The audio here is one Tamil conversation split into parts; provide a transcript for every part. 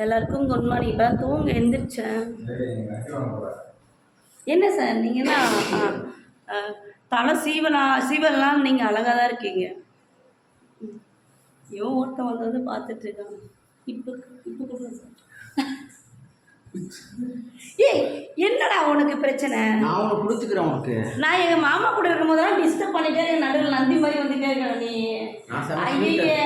எல்லாருக்கும் குட் மார்னிங் இப்போ தூங்க எந்திரிச்சேன். என்ன சார் நீங்கள் ஆ, தலை சீவனா சீவலாம் நீங்கள் அழகாக தான் இருக்கீங்க. ம். இவன் ஒருத்தன் வந்து வந்து பார்த்துட்டு இருக்கான் இப்போ இப்போ கூட ஏய் என்னடா உனக்கு பிரச்சனை? நான் உனக்கு கொடுத்துக்கிறேன் உனக்கு. நான் எங்கள் மாமா கூட இருக்கும்போது தான் டிஸ்டர்ப் பண்ணிட்டே நடுவில் நந்தி மாதிரி வந்துட்டே இருக்கேன் நீ. ஐயே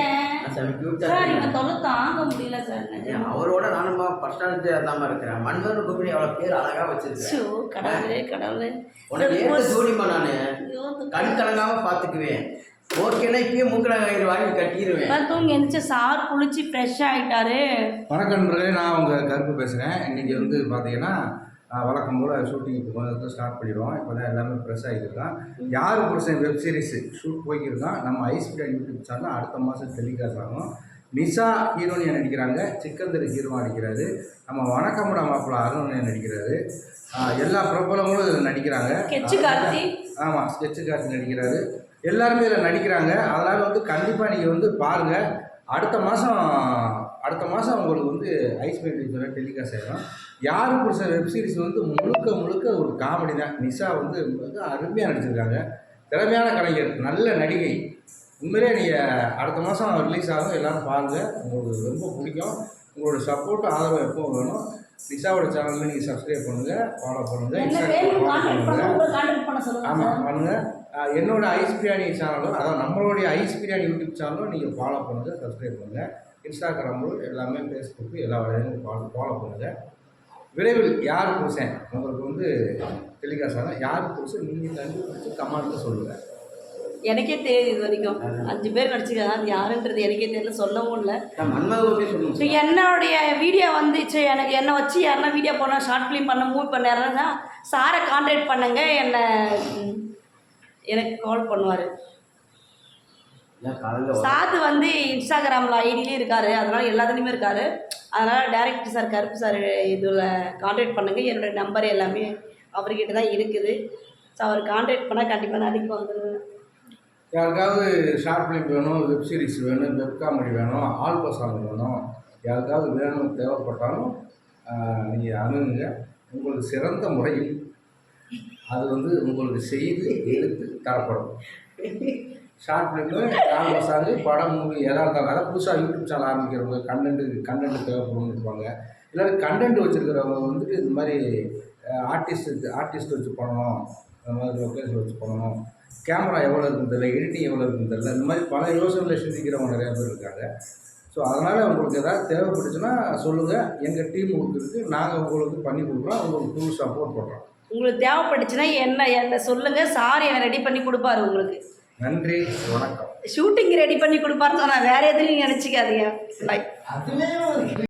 சார். இவன் தொல்லை தாங்க முடியல சார். அவரோட நானும் ஃபர்ஸ்ட் ஸ்டாண்டர்ட் தான் இருக்கிறேன். மன்மதன் கூப்பிடி அவ்வளோ பேர் அழகா வச்சிருக்கேன். கடவுளே கடவுளே. உனக்கு ஏத்த ஜோடிமா நானு. கண் கலங்காம பாத்துக்குவேன். ஓகேனா இப்பயே மூக்கடை வாங்கி கட்டிடுவேன் தூங்கி எந்திரிச்சு சார் குளிச்சு ஃப்ரெஷ் ஆயிட்டாரு. வணக்கம் நான் உங்கள் கருப்பு பேசுகிறேன் இன்றைக்கி வந்து பார்த்தீங்கன்னா வழக்கம் போல் ஷூட்டிங் இப்போ கொஞ்சம் ஸ்டார்ட் பண்ணிடுவோம். இப்போ தான் எல்லாமே ப்ரெஸ் ஆகிருக்கான் யார் புருஷன் வெப் சீரிஸ் ஷூட் போய்க்கிருக்கான் நம்ம ஐஸ்பிரியா யூடியூப் சேனல் அடுத்த மாதம் டெலிகாஸ்ட் ஆகும். நிஷா ஹீரோனியா நடிக்கிறாங்க? சிக்கந்தர் ஹீரோவா நடிக்கிறாரு. நம்ம வணக்கமுடா மாப்பிள்ள அருணனியா நடிக்கிறாரு. எல்லா பிரபலங்களும் இதில் நடிக்கிறாங்க. ஆமாம் ஸ்கெட்சு கார்த்தி நடிக்கிறாரு. எல்லாருமே இதில் நடிக்கிறாங்க. அதனால் வந்து கண்டிப்பாக நீங்கள் வந்து பாருங்கள் அடுத்த மாதம் அடுத்த மாதம் உங்களுக்கு வந்து ஐஸ் பெயிண்டிங் டெலிகாஸ்ட் ஆகிடும் யார் பிடிச்ச வெப் சீரிஸ் வந்து முழுக்க முழுக்க ஒரு காமெடி தான். நிஷா வந்து அருமையாக நடிச்சிருக்காங்க. திறமையான கலைஞர் நல்ல நடிகை. உண்மையிலே நீங்கள் அடுத்த மாதம் ரிலீஸ் ஆகும் எல்லோரும் பாருங்கள் உங்களுக்கு ரொம்ப பிடிக்கும். உங்களோட சப்போர்ட் ஆதரவு எப்போ வேணும். நிஷாவோட சேனலில் நீங்கள் சப்ஸ்கிரைப் பண்ணுங்கள் ஃபாலோ பண்ணுங்கள் இன்ஸ்டாகிராம் ஆமாம் பண்ணுங்கள் என்னோட ஐஸ் பிரியாணி சேனலும் அதாவது நம்மளுடைய ஐஸ் பிரியாணி யூடியூப் சேனலும் நீங்கள் ஃபாலோ பண்ணுங்கள் சப்ஸ்கிரைப் பண்ணுங்கள் இன்ஸ்டாகிராமும் எல்லாமே ஃபேஸ்புக்கு எல்லா வழியும் ஃபாலோ ஃபாலோ பண்ணுங்கள் விரைவில் யார் புருஷன் உங்களுக்கு வந்து டெலிகாஸ்ட் ஆகும் யார் புருஷன் நீங்கள் கண்டுபிடிச்சு கமெண்ட்டில் சொல்லுங்கள் எனக்கே தெரியுது இது வரைக்கும். அஞ்சு பேர் நடிச்சிருக்காங்க. அது யாருன்றது எனக்கே தெரியல. சொல்லவும் இல்லை. ஸோ என்னுடைய வீடியோ வந்துச்சு எனக்கு என்னை வச்சு யாருன்னா வீடியோ பண்ண ஷார்ட் ஃபிலிம் பண்ண மூவி பண்ண யாருன்னா சாரை கான்டாக்ட் பண்ணுங்க. என்னை எனக்கு கால் பண்ணுவார். சாது வந்து இன்ஸ்டாகிராமில் ஐடியிலே இருக்காரு. அதனால எல்லாத்துலேயுமே இருக்காரு. அதனால டேரக்டர் சார் கருப்பு சார் இதில் கான்டாக்ட் பண்ணுங்க. என்னோட நம்பர் எல்லாமே அவர்கிட்ட தான் இருக்குது. ஸோ அவர் கான்டாக்ட் பண்ணால் கண்டிப்பாக நடிக்க வந்துடுவேன் யாருக்காவது ஷார்ட் ஃபிலிம் வேணும் வெப் சீரிஸ் வேணும் வெப் காமெடி வேணும் ஆல்ப சாங் வேணும் யாருக்காவது வேணும் தேவைப்பட்டாலும் நீங்கள் அணுகுங்க. உங்களுக்கு சிறந்த முறையில் அது வந்து உங்களுக்கு செய்து எடுத்து தரப்படும். ஷார்ட் ஃபிலிமு ஆல்ப சாங்கு படம் மூவி எதாக இருந்தாலும் அதாவது புதுசாக யூடியூப் சேனல் ஆரம்பிக்கிறவங்க கண்டென்ட்டு கண்டென்ட் தேவைப்படும் இருப்பாங்க. இல்லாட்டி கண்டென்ட் வச்சுருக்கிறவங்க வந்துட்டு இந்த மாதிரி ஆர்டிஸ்ட் ஆர்டிஸ்ட் வச்சு பண்ணணும் அந்த மாதிரி லொக்கேஷன் வச்சு பண்ணணும். கேமரா எவ்வளோ இருக்குன்னு தெரியல எடிட்டிங் எவ்வளோ இருக்குன்னு தெரியல. இந்த மாதிரி பல யோசனைகளை சிந்திக்கிறவங்க நிறையா பேர் இருக்காங்க. ஸோ அதனால் உங்களுக்கு ஏதாவது தேவைப்பட்டுச்சுன்னா சொல்லுங்கள் எங்கள் டீம் உங்களுக்கு இருக்குது நாங்கள் உங்களுக்கு பண்ணி கொடுக்குறோம். உங்களுக்கு ஃபுல் சப்போர்ட் பண்ணுறோம் உங்களுக்கு தேவைப்பட்டுச்சுன்னா என்ன என்ன சொல்லுங்கள் சார் என்னை ரெடி பண்ணி கொடுப்பாரு உங்களுக்கு. நன்றி வணக்கம். ஷூட்டிங் ரெடி பண்ணி கொடுப்பாருன்னு சொன்னால் வேறு எதுவும் நினச்சிக்காதீங்க. பை